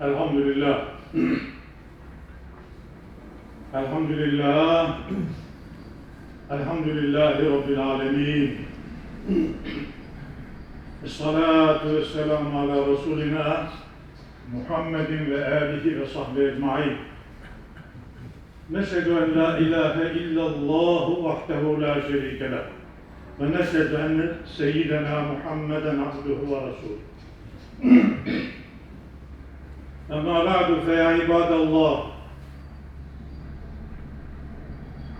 الحمد لله الحمد لله الحمد لله رب العالمين. الصلاة والسلام على رسولنا محمد وآله وصحبه أجمعين. نشهد أن لا إله إلا الله وحده لا شريك له. ونشهد أن سيدنا محمدا عبده ورسوله. أما بعد فيا عباد الله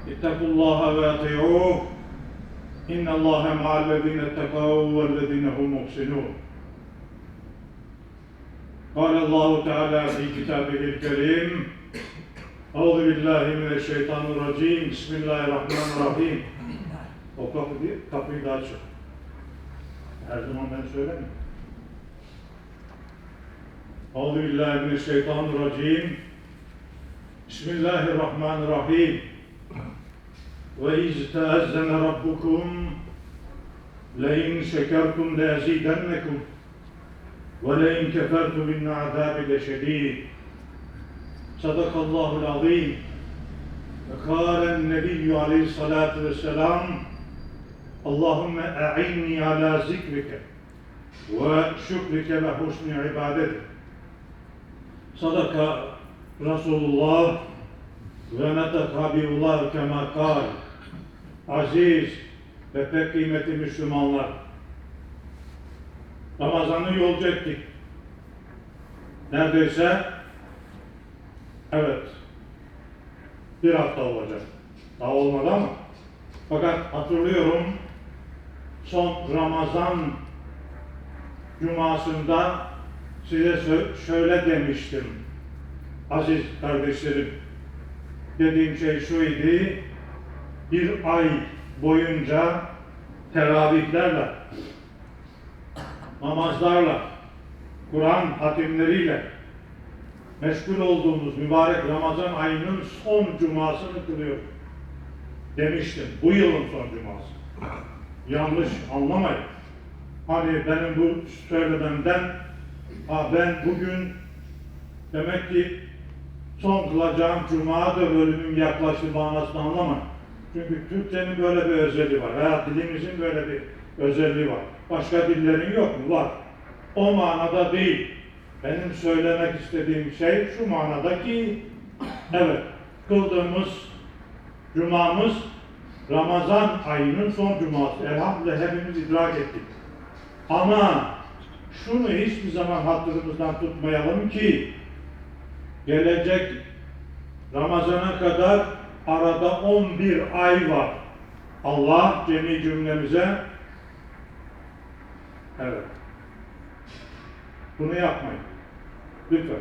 اتقوا الله واطيعوه إن الله مع الذين اتقوا والذين هم محسنون قال الله تعالى في كتابه الكريم أعوذ بالله من الشيطان الرجيم بسم الله الرحمن الرحيم O kapıyı, kapıyı da açın. Her zaman ben söylemiyorum. Allahu Allah Euzu billahi mineşşeytanirracim. Bismillahirrahmanirrahim. Ve izteazzene rabbukum le'in şekertum le'azidennekum ve le'in kefertum inne azabi leşedid. Sadakallahul azim. Ve kâlen nebiyyü aleyhissalâtu vesselâm Allahümme e'inni ala zikrike ve şükrike ve husni ibadetik. Sadaka Resulullah ve netek Habibullah kema. Aziz ve pek kıymetli Müslümanlar. Ramazan'ı yolcu ettik. Neredeyse evet bir hafta olacak. Daha olmadı ama fakat hatırlıyorum son Ramazan Cumasında size şöyle demiştim aziz kardeşlerim. Dediğim şey şu idi. Bir ay boyunca teravihlerle, namazlarla, Kur'an hatimleriyle meşgul olduğumuz mübarek Ramazan ayının son cumasını kılıyor. Demiştim. Bu yılın son cuması. Yanlış anlamayın. Hani benim bu söylememden Ha ben bugün demek ki son kılacağım cumadır ölümüm yaklaştı manasını anlama. Çünkü Türkçenin böyle bir özelliği var. Veya dilimizin böyle bir özelliği var. Başka dillerin yok mu? Var. O manada değil. Benim söylemek istediğim şey şu manada ki evet kıldığımız cumamız Ramazan ayının son cuması. Elhamdülillah hepimiz idrak ettik. Ama şunu hiçbir zaman hatırımızdan tutmayalım ki gelecek Ramazan'a kadar arada 11 ay var. Allah cemi cümlemize evet bunu yapmayın. Lütfen.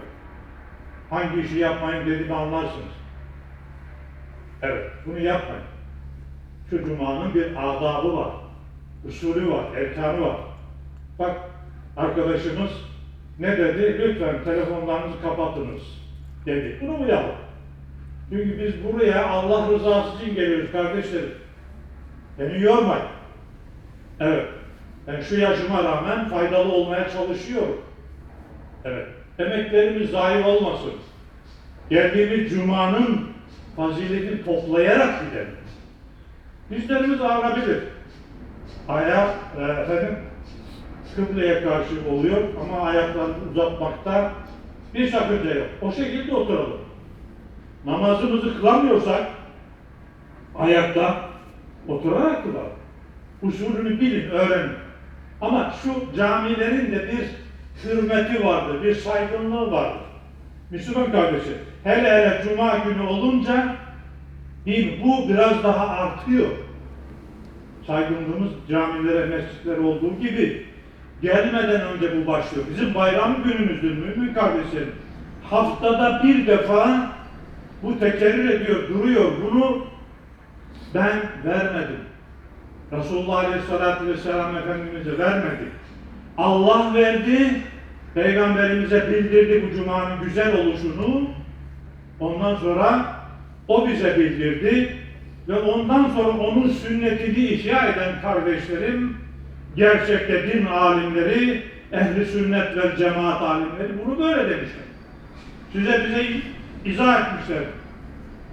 Hangi işi yapmayın dediğimi anlarsınız. Evet, bunu yapmayın. Şu cumanın bir adabı var, usulü var, erkanı var. Bak arkadaşımız ne dedi? Lütfen telefonlarınızı kapatınız dedi. Bunu uyalım. Çünkü biz buraya Allah rızası için geliyoruz kardeşlerim. Beni yormayın. Evet. Ben şu yaşıma rağmen faydalı olmaya çalışıyorum. Evet. Emeklerimiz zayi olmasın. Geldiğimiz cumanın faziletini toplayarak gidelim. Dizlerimiz ağrabilir. Ayak, e, efendim, kıbleye karşı oluyor ama ayaklarını uzatmakta bir sakınca yok. O şekilde oturalım. Namazımızı kılamıyorsak ayakta oturarak kılalım. Usulünü bilin, öğrenin. Ama şu camilerin de bir hürmeti vardır, bir saygınlığı vardır. Müslüman kardeşim, hele hele cuma günü olunca bir, bu biraz daha artıyor. Saygınlığımız camilere, mescitlere olduğu gibi gelmeden önce bu başlıyor. Bizim bayram günümüzdür mümin kardeşlerim. Haftada bir defa bu tekerrür ediyor, duruyor. Bunu ben vermedim. Resulullah Aleyhisselatü Vesselam Efendimiz'e vermedi. Allah verdi, Peygamberimize bildirdi bu cumanın güzel oluşunu. Ondan sonra o bize bildirdi ve ondan sonra onun sünnetini ihya eden kardeşlerim gerçekte din alimleri, ehli sünnet ve cemaat alimleri bunu böyle demişler. Size bize izah etmişler.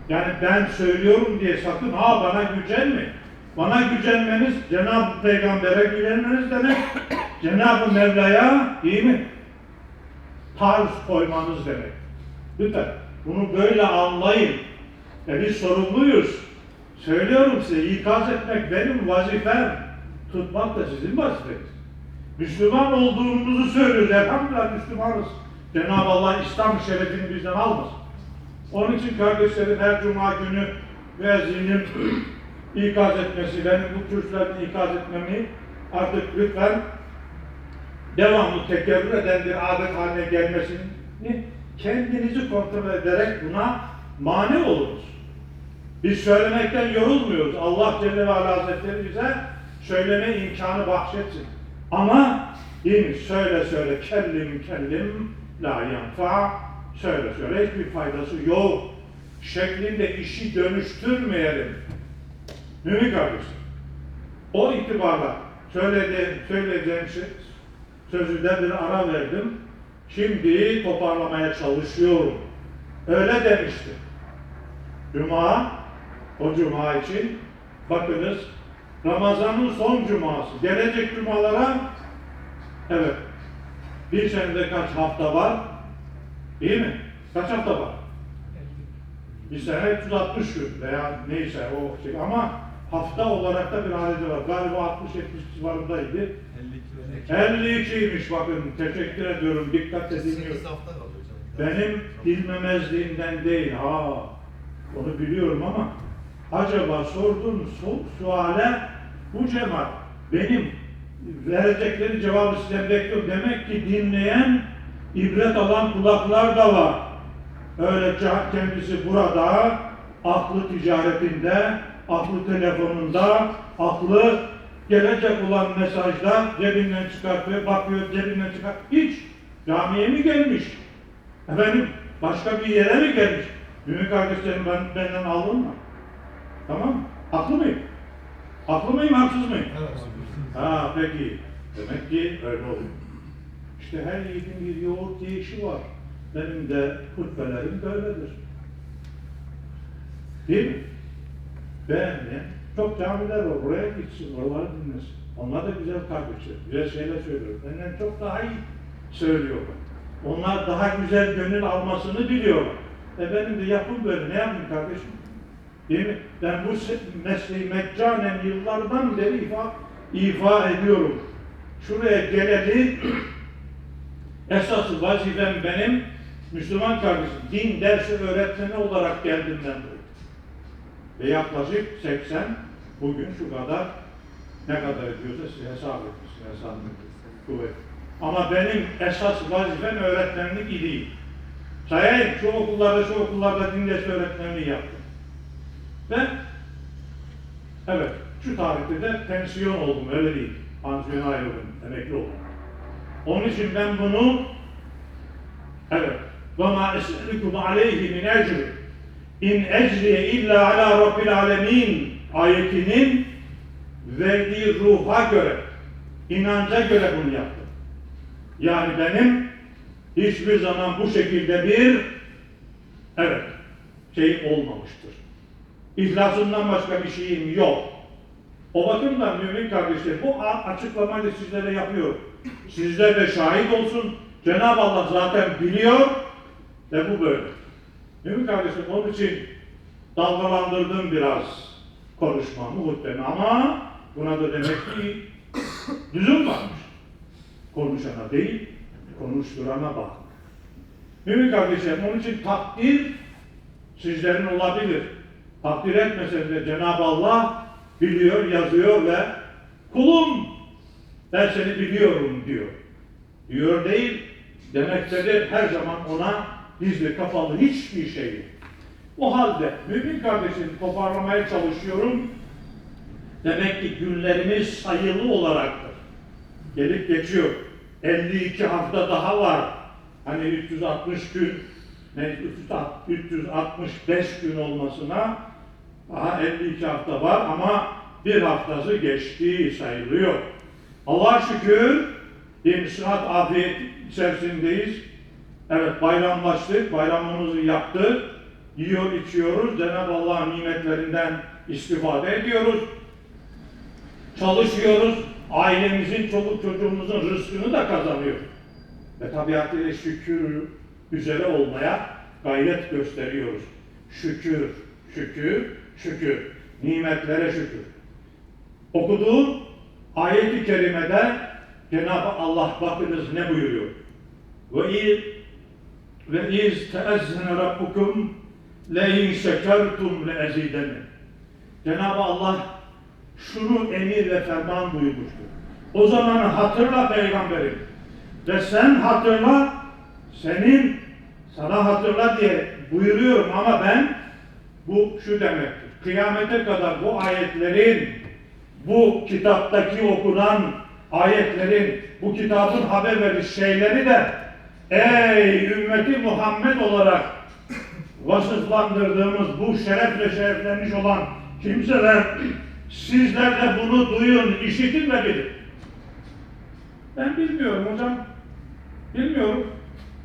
Yani ben söylüyorum diye sakın ha bana gücenme. Bana gücenmeniz Cenab-ı Peygamber'e güvenmeniz demek. Cenab-ı Mevla'ya değil mi? Tarz koymanız demek. Lütfen bunu böyle anlayın. E biz sorumluyuz. Söylüyorum size ikaz etmek benim vazifem. Tutmak da sizin vazifeniz. Müslüman olduğumuzu söylüyoruz. Elhamdülillah Müslümanız. Cenab-ı Allah İslam şerefini bizden almasın. Onun için kardeşlerim her cuma günü müezzinin ikaz etmesi, benim bu kürsülerden ikaz etmemi artık lütfen devamlı tekerrür eden bir adet haline gelmesini kendinizi kontrol ederek buna mani olunuz. Biz söylemekten yorulmuyoruz. Allah Celle ve Ala Hazretleri bize söyleme imkanı bahşetsin. Ama mi? Söyle söyle kellim kellim la yanfa söyle söyle hiçbir faydası yok. Şeklinde işi dönüştürmeyelim. Mümin kardeşim. O itibarla söyledi, söyleyeceğim şey, sözüden bir ara verdim. Şimdi toparlamaya çalışıyorum. Öyle demişti. Cuma, o cuma için bakınız Ramazan'ın son cuması. Gelecek cumalara evet bir senede kaç hafta var? Değil mi? Kaç hafta var? Bir sene 360 gün veya neyse o şey ama hafta olarak da bir adeti var. Galiba 60-70 civarındaydı. 52'ymiş bakın. Teşekkür ediyorum. Dikkatle dinliyorum. 8 hafta kalıyor hocam. Benim bilmemezliğimden değil. Ha, onu biliyorum ama acaba sorduğum su, suale bu cemaat benim verecekleri cevabı sizden bekliyorum. Demek ki dinleyen, ibret alan kulaklar da var. Öyle kendisi burada, aklı ticaretinde, aklı telefonunda, aklı gelecek olan mesajda cebinden çıkartıyor, bakıyor cebinden çıkart. Hiç camiye mi gelmiş? Efendim başka bir yere mi gelmiş? Mümin kardeşlerim ben, benden alınma. Tamam mı? Haklı mıyım? Haklı mıyım, haksız mıyım? Evet. Ha peki. Demek ki öyle oluyor. İşte her yiğidin bir yoğurt yiyişi var. Benim de hutbelerim böyledir. Değil mi? Beğenmeyen çok camiler var. Buraya gitsin, oraları dinlesin. Onlar da güzel kardeşler. Güzel şeyler söylüyor. Benden çok daha iyi söylüyorlar. Onlar daha güzel gönül almasını biliyorlar. E benim de yapım böyle. Ne yapayım kardeşim? Değil mi? Ben bu mesleği meccanen yıllardan beri ifa, ifa ediyorum. Şuraya geleli esası vazifem benim Müslüman kardeşim din dersi öğretmeni olarak geldim ben buraya. Ve yaklaşık 80 bugün şu kadar ne kadar ediyorsa siz hesap etmişsiniz hesap etmişsiniz. Kuvvet. Ama benim esas vazifem öğretmenlik idi. Sayayım şu okullarda şu okullarda din dersi öğretmenliği yaptım. Ve evet şu tarihte de pensiyon oldum öyle değil. Pansiyona ayrıldım, emekli oldum. Onun için ben bunu evet ve ma es'elukum aleyhi min ecri in ecriye illa ala rabbil alemin ayetinin verdiği ruha göre inanca göre bunu yaptım. Yani benim hiçbir zaman bu şekilde bir evet şey olmamıştır. İhlasından başka bir şeyim yok. O bakımdan mümin kardeşler bu açıklamayı da sizlere yapıyorum. Sizler de şahit olsun. Cenab-ı Allah zaten biliyor ve bu böyle. Mümin kardeşim onun için dalgalandırdım biraz konuşmamı, hutbemi ama buna da demek ki düzüm varmış. Konuşana değil, konuşturana bak. Mümin kardeşlerim onun için takdir sizlerin olabilir. Takdir etmeseniz de Cenab-ı Allah biliyor, yazıyor ve kulum ben seni biliyorum diyor. Diyor değil, demektedir her zaman ona gizli kapalı hiçbir şey yok. O halde mümin kardeşim toparlamaya çalışıyorum. Demek ki günlerimiz sayılı olaraktır. Gelip geçiyor. 52 hafta daha var. Hani 360 gün, ne 365 gün olmasına daha 52 hafta var ama bir haftası geçtiği sayılıyor. Allah'a şükür bir sıhhat afiyet içerisindeyiz. Evet bayramlaştık, bayramımızı yaptık. Yiyor, içiyoruz. Cenab-ı Allah'ın nimetlerinden istifade ediyoruz. Çalışıyoruz. Ailemizin, çoluk çocuğumuzun rızkını da kazanıyoruz. Ve tabiatıyla şükür üzere olmaya gayret gösteriyoruz. Şükür, şükür, şükür. Nimetlere şükür. Okuduğum ayet-i kerimede Cenab-ı Allah bakınız ne buyuruyor? Ve iz ve iz teezzene rabbukum le in şekertum le. Cenab-ı Allah şunu emir ve ferman buyurmuştur. O zaman hatırla peygamberim. Ve sen hatırla, senin sana hatırla diye buyuruyorum ama ben bu şu demektir. Kıyamete kadar bu ayetlerin, bu kitaptaki okunan ayetlerin, bu kitabın haber veriş şeyleri de ey ümmeti Muhammed olarak vasıflandırdığımız bu şerefle şereflenmiş olan kimseler sizler de bunu duyun, işitin ve bilin. Ben bilmiyorum hocam. Bilmiyorum.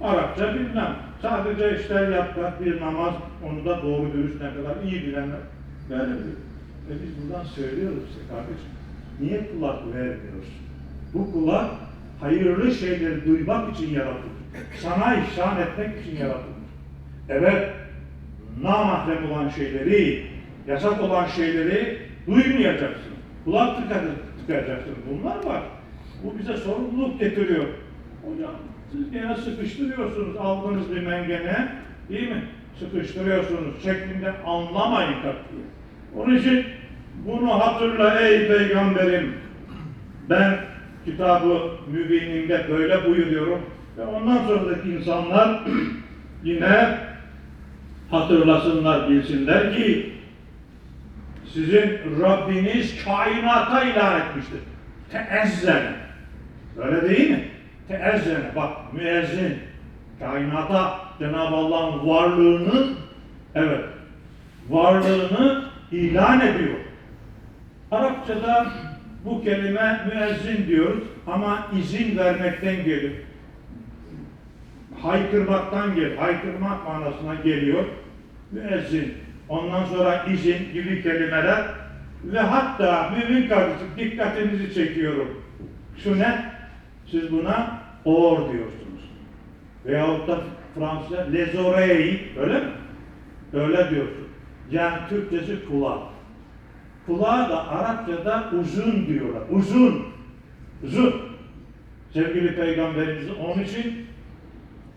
Arapça bilmem. Sadece işte yaprak bir namaz, onu da doğru dürüst ne kadar iyi bilenler bilir. Ve biz buradan söylüyoruz size kardeşim. Niye kulak vermiyorsun? Bu kulak hayırlı şeyleri duymak için yaratılmış. Sana ihsan etmek için yaratılmış. Evet, namahrem olan şeyleri, yasak olan şeyleri duymayacaksın. Kulak tıkacaksın. Bunlar var. Bu bize sorumluluk getiriyor. Hocam siz gene sıkıştırıyorsunuz aldığınız bir mengene değil mi? Sıkıştırıyorsunuz şeklinde anlamayın katiyen. Onun için bunu hatırla ey peygamberim. Ben kitabı mübinimde böyle buyuruyorum. Ve ondan sonraki insanlar yine hatırlasınlar, bilsinler ki sizin Rabbiniz kainata ilan etmiştir. Teezzene. Öyle değil mi? Teezzene. Bak müezzin. Kainata Cenab-ı Allah'ın varlığını evet varlığını ilan ediyor. Arapçada bu kelime müezzin diyoruz ama izin vermekten geliyor. Haykırmaktan geliyor. Haykırmak manasına geliyor. Müezzin. Ondan sonra izin gibi kelimeler ve hatta mümin kardeşim dikkatinizi çekiyorum. Şu ne? Siz buna or diyorsunuz. Veyahut da Fransızca les oreilles, öyle mi? Öyle diyorsun. Yani Türkçesi kulak. Kulağa da Arapçada uzun diyorlar. Uzun. Uzun. Sevgili Peygamberimizin onun için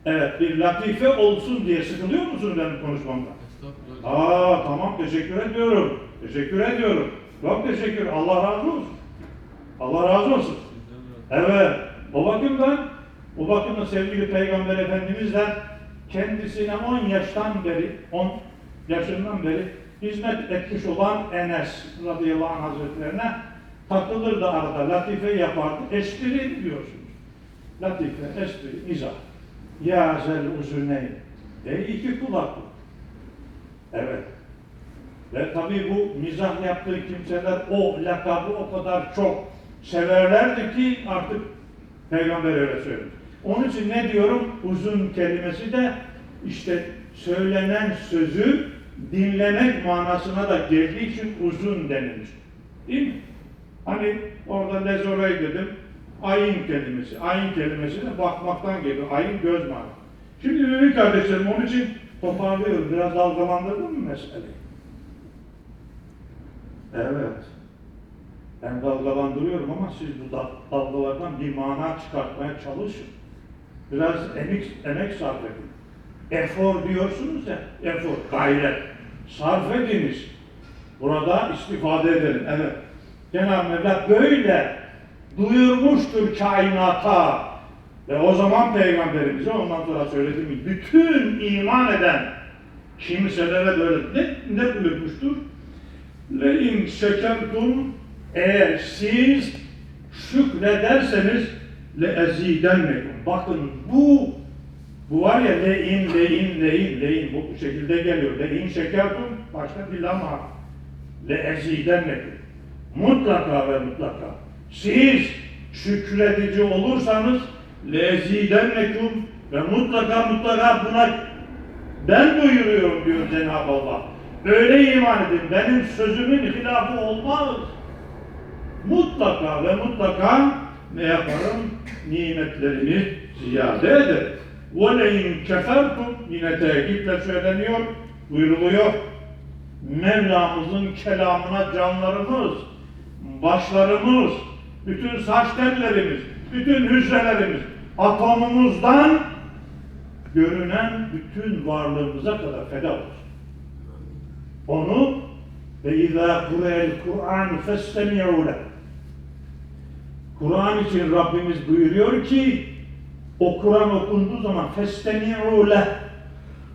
evet bir latife olsun diye sıkılıyor musunuz benim konuşmamda? Aa tamam teşekkür ediyorum. Teşekkür ediyorum. Çok teşekkür. Allah razı olsun. Allah razı olsun. Evet. O bakımdan o bakımdan sevgili Peygamber Efendimiz'den kendisine 10 yaştan beri 10 yaşından beri hizmet etmiş olan Enes radıyallahu anh hazretlerine takılırdı arada. Latife yapardı. Espri diyorsunuz. Latife, espri, mizah. Ya zel uzuneyn. Ve iki kulaklı. Evet. Ve tabii bu mizah yaptığı kimseler o lakabı o kadar çok severlerdi ki artık Peygamber öyle söylüyor. Onun için ne diyorum? Uzun kelimesi de işte söylenen sözü dinlemek manasına da geldiği için uzun denilmiş. Değil mi? Hani orada lezorey dedim. Ayın kelimesi. Ayın kelimesi de bakmaktan geliyor. Ayın göz manası. Şimdi mümin kardeşlerim onun için toparlıyorum. Biraz dalgalandırdım mı meseleyi? Evet. Ben dalgalandırıyorum ama siz bu dal- dalgalardan bir mana çıkartmaya çalışın. Biraz emek, emek sarf edin. Efor diyorsunuz ya, efor, gayret. Sarf ediniz. Burada istifade edelim. Evet. Cenab-ı Mevla böyle duyurmuştur kainata. Ve o zaman peygamberimize ondan sonra söylediğim gibi bütün iman eden kimselere böyle ne, ne buyurmuştur? Le in şekertum eğer siz şükrederseniz le ezidennekum. Bakın bu bu var ya le in le in le in le in bu şekilde geliyor. Le in şekertum başta bir lam var. Le ezidennekum. Mutlaka ve mutlaka. Siz şükredici olursanız lezidennekum ve mutlaka mutlaka buna ben buyuruyorum diyor Cenab-ı Allah. Öyle iman edin. Benim sözümün hilafı olmaz. Mutlaka ve mutlaka ne yaparım? Nimetlerimi ziyade ederim. وَلَاِنْ كَفَرْتُمْ Yine tekitle söyleniyor, buyuruluyor. Mevlamızın kelamına canlarımız, başlarımız, bütün saç tellerimiz, bütün hücrelerimiz, atomumuzdan görünen bütün varlığımıza kadar feda olsun. Onu ve izâ kureyel Kur'an festemi'û leh. Kur'an için Rabbimiz buyuruyor ki o Kur'an okunduğu zaman festemi'û leh.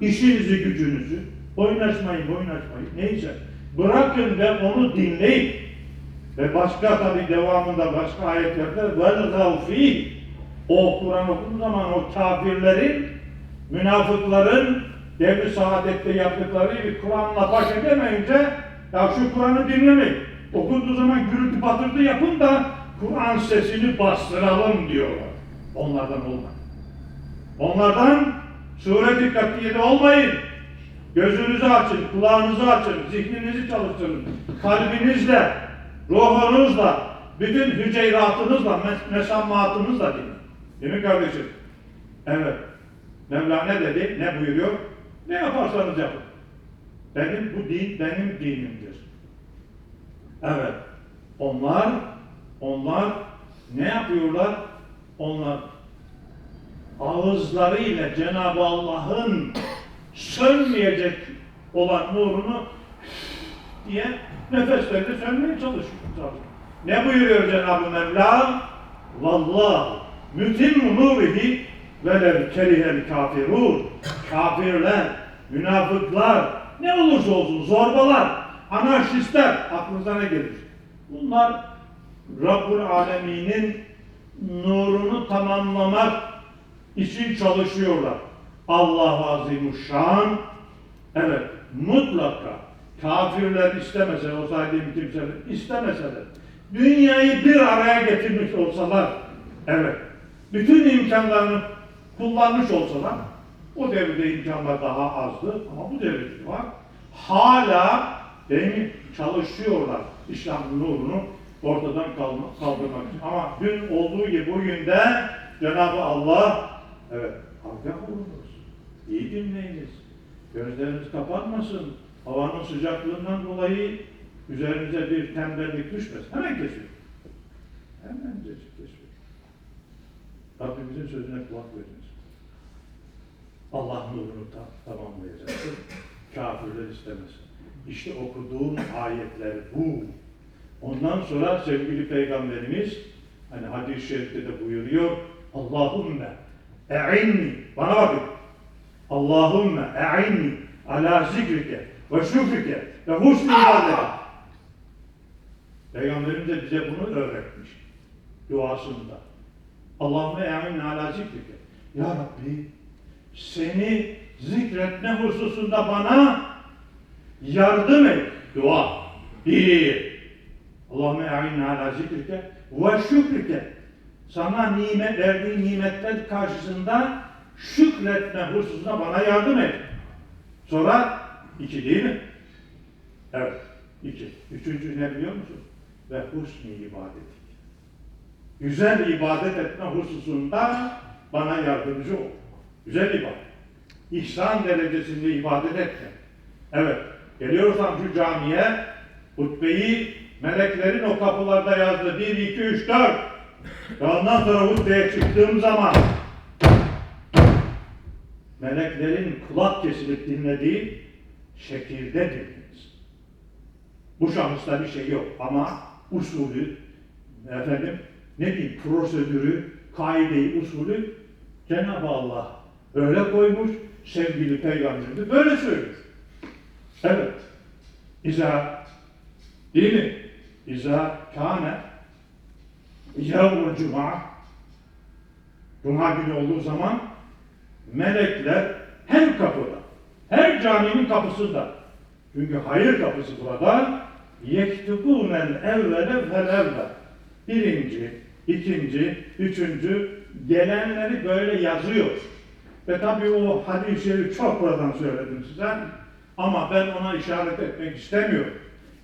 İşinizi gücünüzü oynaşmayın oynaşmayın neyse bırakın ve onu dinleyin. Ve başka tabi devamında başka ayetlerde vel gavfi o Kur'an okunduğu zaman o kafirlerin münafıkların devri saadette yaptıkları gibi Kur'an'la baş edemeyince ya şu Kur'an'ı dinlemeyin. Okunduğu zaman gürültü patırtı yapın da Kur'an sesini bastıralım diyorlar. Onlardan olmayın. Onlardan sure dikkatli olmayın. Gözünüzü açın, kulağınızı açın, zihninizi çalıştırın. Kalbinizle, ruhunuzla, bütün hüceyratınızla, mes mesammatınızla dinleyin. Değil mi kardeşim? Evet. Mevla ne dedi, ne buyuruyor? Ne yaparsanız yapın. Benim bu din benim dinimdir. Evet. Onlar onlar ne yapıyorlar? Onlar ağızlarıyla Cenab-ı Allah'ın sönmeyecek olan nurunu diye nefeslerinde sönmeye çalışıyor. Ne buyuruyor Cenab-ı Mevla? Vallah mütim nurihi velev kerihel kafirun. Kafirler, münafıklar, ne olursa olsun zorbalar, anarşistler aklınıza ne gelir? Bunlar Rabbul Alemin'in nurunu tamamlamak için çalışıyorlar. Allah Azimuşşan evet mutlaka kafirler istemese o saydığım kimseler istemeseler dünyayı bir araya getirmiş olsalar evet bütün imkanlarını kullanmış olsalar o devirde imkanlar daha azdı ama bu devirde var. Hala değil mi, çalışıyorlar İslam'ın nurunu ortadan kaldırmak için. Ama dün olduğu gibi bugün de Cenab-ı Allah evet agah olunuz. İyi dinleyiniz. Gözleriniz kapanmasın. Havanın sıcaklığından dolayı üzerinize bir tembellik düşmesin. Hemen kesiyor. Hemen kesiyor. Rabbimizin sözüne kulak veriniz. Allah nurunu ta- tamamlayacaktır. Kafirler istemesin. İşte okuduğum ayetler bu. Ondan sonra sevgili Peygamberimiz hani hadis-i şerifte de buyuruyor Allahümme e'inni bana bakın Allahümme e'inni ala zikrike ve şükrike ve husni ibadete Peygamberimiz de bize bunu öğretmiş duasında. Allahümme e'inni ala zikrike Ya Rabbi seni zikretme hususunda bana yardım et. Dua. Bir. Allahümme e'inni ala zikrike ve şükrike. Sana nimet verdiğin nimetler karşısında şükretme hususunda bana yardım et. Sonra iki değil mi? Evet. iki. Üçüncü ne biliyor musun? Ve husni ibadet. Güzel ibadet etme hususunda bana yardımcı ol. Güzel ibadet. İhsan derecesinde ibadet etme. Evet. Geliyorsam şu camiye hutbeyi meleklerin o kapılarda yazdı. 1, 2, 3, 4. Ve ondan sonra hutbeye çıktığım zaman meleklerin kulak kesilip dinlediği şekilde dinleriz. Bu şahısta bir şey yok ama usulü, efendim ne diyeyim prosedürü, kaideyi, usulü Cenab-ı Allah öyle koymuş, sevgili peygamber de böyle söylüyor. Evet. İza değil mi? İza kâne yevmul cuma Cuma günü olduğu zaman melekler her kapıda, her caminin kapısında. Çünkü hayır kapısı burada. Yektubûnel evvele fel evvel. Birinci, ikinci, üçüncü, gelenleri böyle yazıyor. Ve tabii o hadis-i şerifi çok buradan söyledim size. Ama ben ona işaret etmek istemiyorum.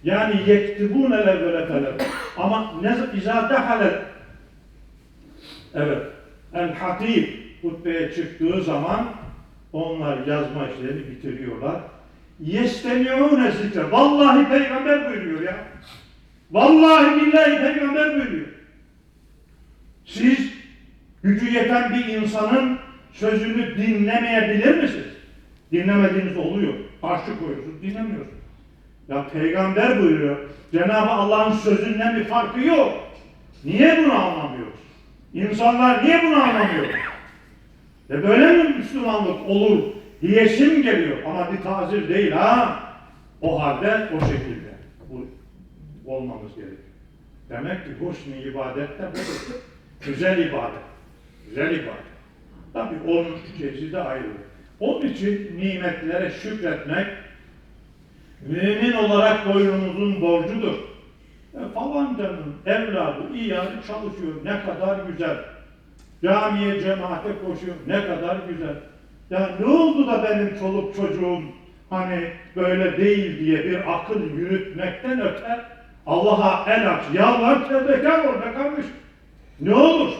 Yani yektibûne levvele felek. Ama ne izâ dehalet Evet. El hatib hutbeye çıktığı zaman onlar yazma işlerini bitiriyorlar. Yestemiûne zikre. Vallahi peygamber buyuruyor ya. Vallahi billahi peygamber buyuruyor. Siz gücü yeten bir insanın sözünü dinlemeyebilir misiniz? Dinlemediğiniz oluyor. Karşı koyuyorsunuz, dinlemiyorsunuz. Ya peygamber buyuruyor. Cenab-ı Allah'ın sözünden bir farkı yok. Niye bunu anlamıyoruz? İnsanlar niye bunu anlamıyor? E böyle mi Müslümanlık olur diyesim geliyor ama bir tazir değil ha. O halde o şekilde bu olmamız gerekiyor. Demek ki husn ibadet de budur. Güzel ibadet. Güzel ibadet. Tabi onun çeşidi ayrı. Onun için nimetlere şükretmek mümin olarak boynumuzun borcudur. E, falancanın evladı iyi yani çalışıyor ne kadar güzel. Camiye cemaate koşuyor ne kadar güzel. Ya ne oldu da benim çoluk çocuğum hani böyle değil diye bir akıl yürütmekten öte Allah'a el aç, yalvar, tevbekar ol be. Ne olur?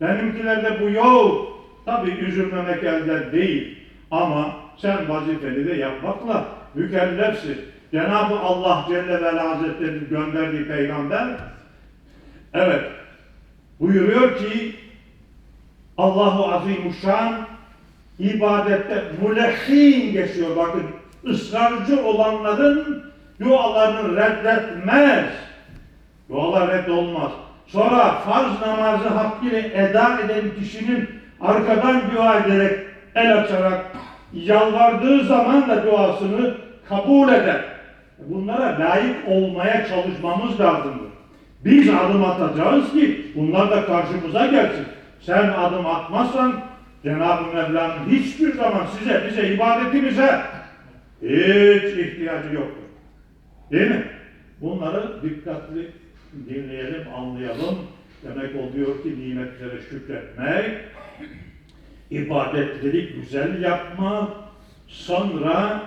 Benimkilerde bu yok. Tabi üzülmemek elde değil. Ama sen vazifeni de yapmakla mükellefsin. Cenab-ı Allah Celle ve Hazretleri'nin gönderdiği peygamber evet buyuruyor ki Allahu Azimuşşan ibadette mulehhin geçiyor bakın ısrarcı olanların dualarını reddetmez. Dualar reddolmaz. Sonra farz namazı hakkıyla eda eden kişinin arkadan dua ederek el açarak yalvardığı zaman da duasını kabul eder. Bunlara layık olmaya çalışmamız lazımdır. Biz adım atacağız ki bunlar da karşımıza gelsin. Sen adım atmazsan Cenab-ı Mevla'nın hiçbir zaman size, bize, ibadetimize hiç ihtiyacı yoktur. Değil mi? Bunları dikkatli dinleyelim, anlayalım. Demek oluyor ki nimetlere şükretmek, ibadetleri güzel yapmak, sonra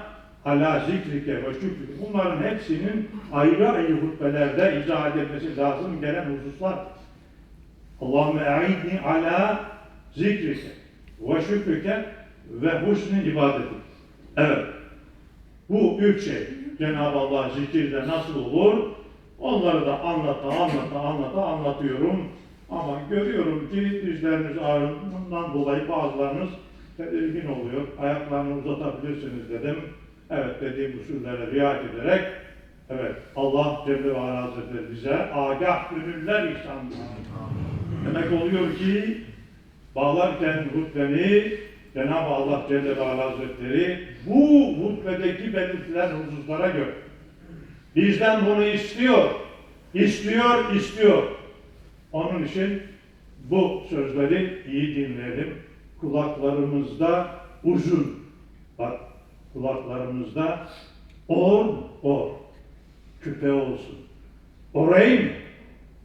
ala zikrike ve şükrike. Bunların hepsinin ayrı ayrı hutbelerde izah edilmesi lazım gelen hususlar. Allahümme e'idni ala zikrike ve şükrike ve husni ibadeti. Evet. Bu üç şey. Cenab-ı Allah zikirde nasıl olur? Onları da anlata anlata anlata anlatıyorum. Ama görüyorum ki dizleriniz ağrından dolayı bazılarınız tedirgin oluyor. Ayaklarını uzatabilirsiniz dedim. Evet dediğim usullere riayet ederek evet Allah Celle ve Ala Hazretleri bize agah gönüller ihsan Demek oluyor ki bağlarken hutbeni Cenab-ı Allah Celle ve Ala Hazretleri bu hutbedeki belirtilen hususlara göre bizden bunu istiyor. İstiyor, istiyor. Onun için bu sözleri iyi dinleyelim. Kulaklarımızda uzun. Bak kulaklarımızda or, or. Küpe olsun. Orayı mı?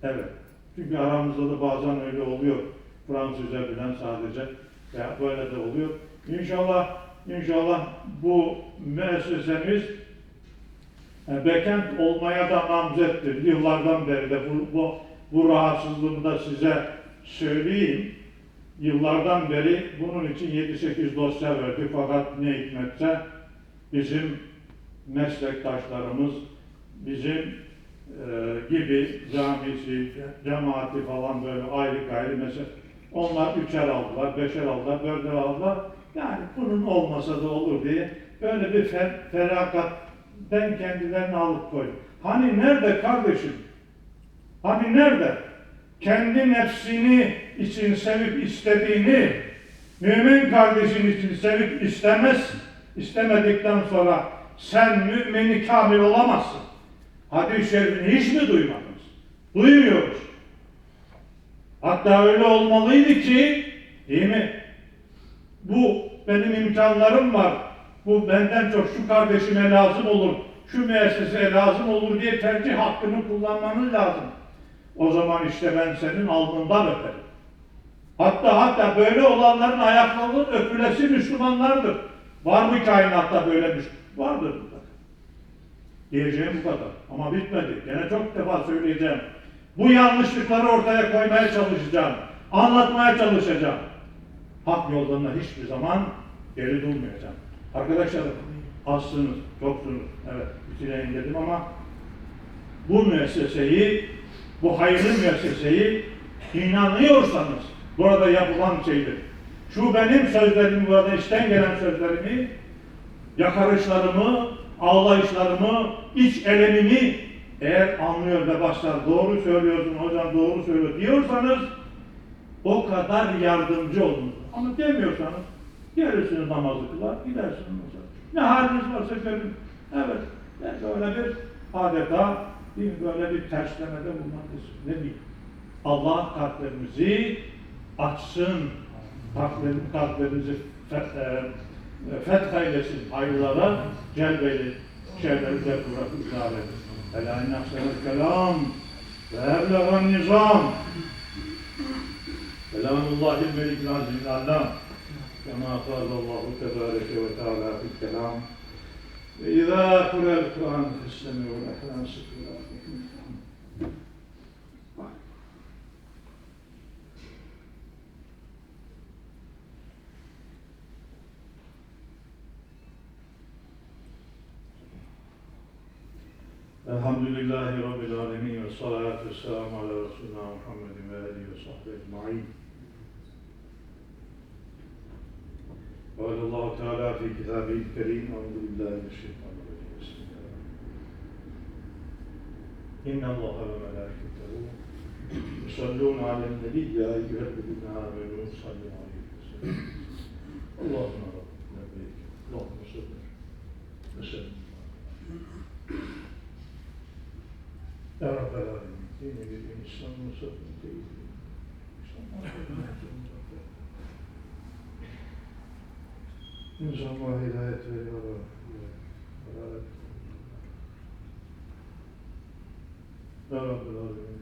Evet. Çünkü aramızda da bazen öyle oluyor. Fransızca bilen sadece. Ya böyle de oluyor. İnşallah, inşallah bu müessesemiz e, bekent olmaya da namzettir. Yıllardan beri de bu, bu, bu rahatsızlığımı da size söyleyeyim. Yıllardan beri bunun için 7-8 dosya verdik fakat ne hikmetse bizim meslektaşlarımız, bizim e, gibi camisi, cemaati falan böyle ayrı gayrı mesela onlar üçer aldılar, beşer aldılar, dörder aldılar. Yani bunun olmasa da olur diye böyle bir fer, ferakat ben kendilerini alıp koydum. Hani nerede kardeşim? Hani nerede? Kendi nefsini için sevip istediğini mümin kardeşin için sevip istemez, istemedikten sonra sen mümini kamil olamazsın. Hadis-i şerifini hiç mi duymadınız? Duymuyoruz. Hatta öyle olmalıydı ki, değil mi? Bu benim imkanlarım var. Bu benden çok şu kardeşime lazım olur, şu müesseseye lazım olur diye tercih hakkını kullanmanız lazım. O zaman işte ben senin alnından öperim. Hatta hatta böyle olanların ayaklarının öpülesi Müslümanlardır. Var mı kainatta böyle Müslüman? Vardır mutlaka. Diyeceğim bu kadar. Ama bitmedi. Gene çok defa söyleyeceğim. Bu yanlışlıkları ortaya koymaya çalışacağım. Anlatmaya çalışacağım. Hak yollarına hiçbir zaman geri durmayacağım. Arkadaşlarım, azsınız, çoksunuz. Evet, bitireyim dedim ama bu müesseseyi, bu hayırlı müesseseyi inanıyorsanız burada yapılan şeydir. Şu benim sözlerimi, burada işten gelen sözlerimi, yakarışlarımı, ağlayışlarımı, iç elemimi eğer anlıyor ve başlar doğru söylüyorsun hocam doğru söylüyor diyorsanız o kadar yardımcı olun. Ama demiyorsanız gelirsiniz namazı kılar, gidersiniz. Ne haliniz varsa görün. Evet, ben böyle bir adeta Değil? Böyle bir terslemede bulmak Ne bir Allah kalplerimizi açsın, kalplerimizi, kalplerimizi fetheylesin, hayırlara celbeli şeylerimize kurak izah edin. Ela innaksanız kelam ve evlegan nizam. Kelamullahil melikil azimil allam. Kema kâlallahu tebâreke ve teâlâ fil kelam. Ve izâ kurel Kur'an fissemi ve ehlânsıkı. الحمد لله رب العالمين والصلاة والسلام على رسولنا محمد وآله وصحبه أجمعين. قال الله تعالى في كتابه الكريم أعوذ بالله من الشيطان الرجيم. بسم الله. إن الله وملائكته يصلون على النبي يا أيها الذين آمنوا صلوا عليه وسلموا. اللهم começou a fazer isso. İnşallah hidayet ver ya Rabbi. Ya Rabbi. Ya Rabbi.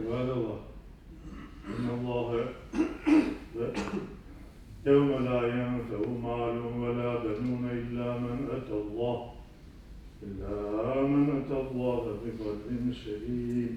عباد الله إن الله يوم لا ينفع مال ولا بنون إلا من أتى الله إلا من أتى الله بقلب سليم